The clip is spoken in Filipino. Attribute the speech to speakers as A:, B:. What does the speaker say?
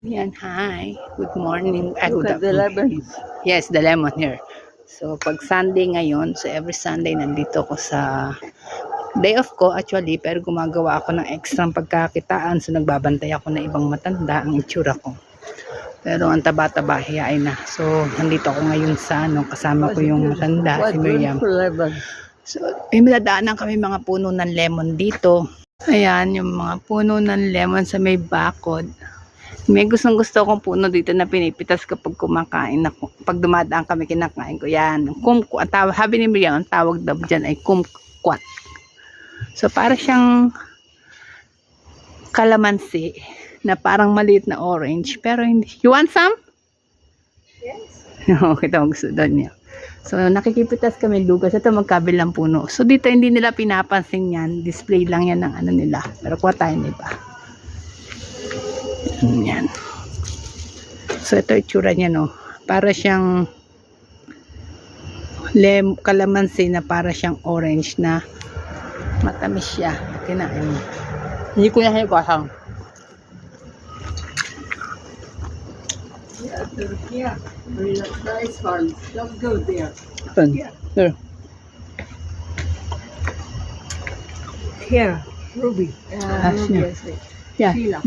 A: Yan, hi. Good morning. Ah,
B: Look
A: good
B: at the lemon.
A: Yes, the lemon here. So, pag Sunday ngayon, so every Sunday nandito ko sa day off ko actually, pero gumagawa ako ng extra pagkakitaan. So, nagbabantay ako ng ibang matanda ang itsura ko. Pero ang taba-taba, hiyain na. So, nandito ako ngayon sa ano, kasama ko yung matanda, si Miriam. So, may madadaanan kami mga puno ng lemon dito. Ayan, yung mga puno ng lemon sa may bakod. May gustong gusto kong puno dito na pinipitas kapag kumakain ako. Pag dumadaan kami, kinakain ko. Yan, kumquat. Ang tawag, habi ni Miriam, ang tawag daw dyan ay kumquat. So, para siyang kalamansi na parang maliit na orange. Pero hindi. You want some? Yes. okay, ito gusto doon niya. So, nakikipitas kami lugas. Ito magkabilang puno. So, dito hindi nila pinapansin yan. Display lang yan ng ano nila. Pero kuha tayo ng iba. Yan. So, ito itsura niya, no. Para siyang lem kalamansi na para siyang orange na matamis siya. Kinain mo. Hindi ko na hinagwasang.
B: Yeah, very nice one. Don't go there.
A: There.
B: Here, Ruby. Uh,
A: Ah,
B: Ruby,
A: yeah.
B: I say.
A: Yeah,
B: Sheila.